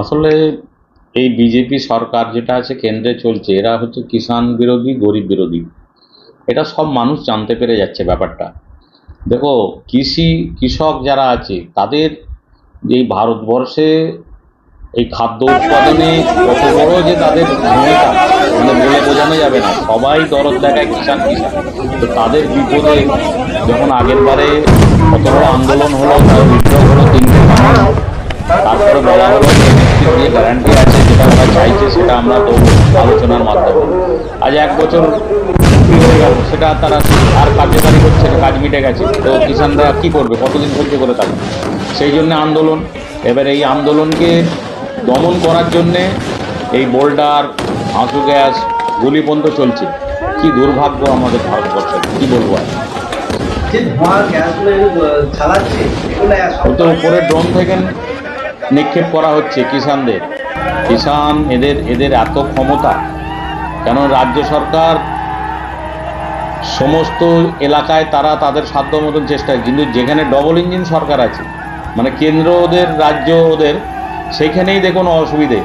আসলে এই বিজেপি সরকার যেটা আছে, কেন্দ্রে চলছে, এরা হচ্ছে কিষাণ বিরোধী, গরিব বিরোধী। এটা সব মানুষ জানতে পেরে যাচ্ছে ব্যাপারটা। দেখো, কৃষি কৃষক যারা আছে, তাদের এই ভারতবর্ষে এই খাদ্য উৎপাদনে কত বড় যে তাদের ভূমিকা মানে বলে বোঝানো যাবে না। সবাই দরদ দেখায় কিষাণ কিষাণ তো তাদের বিপদে যখন আগের বারে কত বড় আন্দোলন হলো বিপ্লব হলো তিনটে তারপরে বলা হলো যে গ্যারান্টি আছে যেটা ওরা চাইছে সেটা আমরা তো আলোচনার মাধ্যমে। আজ এক বছর হয়ে গেল সেটা তারা আর কার্যকারী করছে না কাজ মিটে গেছে। তো কিষানরা কি করবে কতদিন সহ্য করে থাকবে? সেই জন্য আন্দোলন। এবার এই আন্দোলনকে দমন করার জন্যে এই বোল্ডার আঁসু গ্যাস গুলি পর্যন্ত চলছে। কি দুর্ভাগ্য আমাদের ভারতবর্ষের কি বলব আর? তো উপরে ড্রোন থেকে নিক্ষেপ করা হচ্ছে কিষানদের। কিষান এদের এদের এত ক্ষমতা কেন রাজ্য সরকার সমস্ত এলাকায় তারা তাদের সাধ্য মতন চেষ্টা কিন্তু যেখানে ডবল ইঞ্জিন সরকার আছে মানে কেন্দ্র ওদের, রাজ্য ওদের সেইখানেই দেখুন অসুবিধে।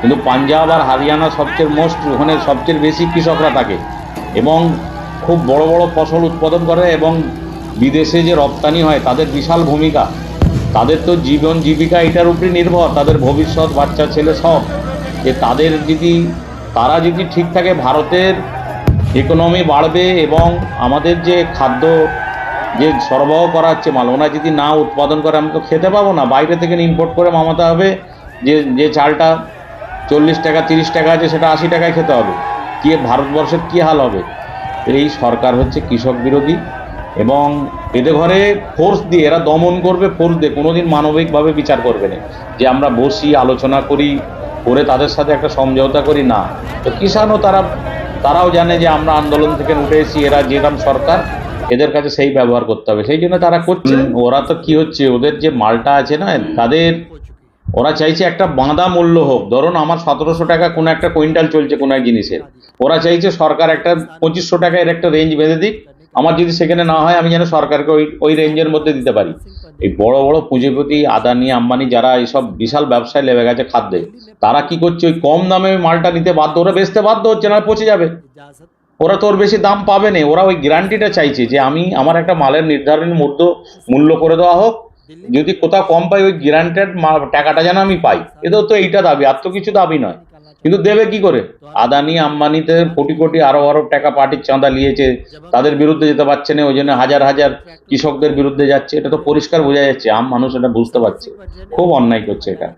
কিন্তু পাঞ্জাব আর হরিয়ানা সবচেয়ে মোস্ট ওখানে সবচেয়ে বেশি কৃষকরা থাকে এবং খুব বড় বড় ফসল উৎপাদন করে এবং বিদেশে যে রপ্তানি হয়, তাদের বিশাল ভূমিকা। তাদের তো জীবন জীবিকা এটার উপরে নির্ভর, তাদের ভবিষ্যৎ, বাচ্চা, ছেলে সব। যে তাদের যদি, তারা যদি ঠিক থাকে ভারতের ইকোনমি বাড়বে এবং আমাদের যে খাদ্য যে সরবরাহ করা হচ্ছে মাল ওনা যদি না উৎপাদন করে, আমি তো খেতে পাবো না। বাইরে থেকে ইম্পোর্ট করে মামাতে হবে, যে যে চালটা চল্লিশ টাকা, তিরিশ টাকা আছে, সেটা আশি টাকায় খেতে হবে। কি ভারতবর্ষের কী হাল হবে? এই সরকার হচ্ছে কৃষক বিরোধী। এবং এদের ঘরে ফোর্স দিয়ে, এরা দমন করবে ফোর্স দিয়ে, কোনোদিন মানবিকভাবে বিচার করবে না। যে আমরা বসি, আলোচনা করি, করে তাদের সাথে একটা সমঝোতা করি, না। তো কিষানও তারা, তারাও জানে যে আমরা আন্দোলন থেকে উঠে এসেছি, এরা যেরকম সরকার, এদের কাছে সেই ব্যবহার করতে হবে। সেই জন্য তারা করছে। ওরা তো কি হচ্ছে, ওদের যে মালটা আছে না, তাদের, ওরা চাইছে একটা বাঁধা মূল্য হোক। ধরুন আমার সতেরোশো টাকা কোনো একটা কুইন্টাল চলছে কোনো এক জিনিসের। ওরা চাইছে সরকার একটা পঁচিশশো টাকা এর একটা রেঞ্জ বেঁধে দিক আমার যদি সেখানে না হয়, আমি যেন সরকারকে ওই ওই রেঞ্জের মধ্যে দিতে পারি। এই বড় বড় পুঁজিপতি, আদানি, আম্বানি যারা এইসব বিশাল ব্যবসায় লেগে গেছে খাদ্যে, তারা কি করছে? ওই কম দামে মালটা নিতে বাধ্য? ওরা বেচতে বাধ্য হচ্ছে, না পচে যাবে। ওরা তোর বেশি দাম পাবে না। ওরা ওই গ্যারান্টিটা চাইছে যে আমি আমার একটা মালের নির্ধারণ মূল্য মূল্য করে দেওয়া হোক। যদি কোথাও কম পাই, ওই গ্যারান্টেড টাকাটা যেন আমি পাই। এদের তো এইটা দাবি, আর তো কিছু দাবি নয়। কিন্তু দেবে কি করে? আদানি, আম্বানিতে কোটি কোটি আরও আরও টাকা পার্টির চাঁদা নিয়েছে। তাদের বিরুদ্ধে যেতে পারছে না, ওই জন্য হাজার হাজার কৃষকদের বিরুদ্ধে যাচ্ছে। এটা তো পরিষ্কার বোঝা যাচ্ছে, আম মানুষ এটা বুঝতে পারছে। খুব অন্যায় করছে এটা।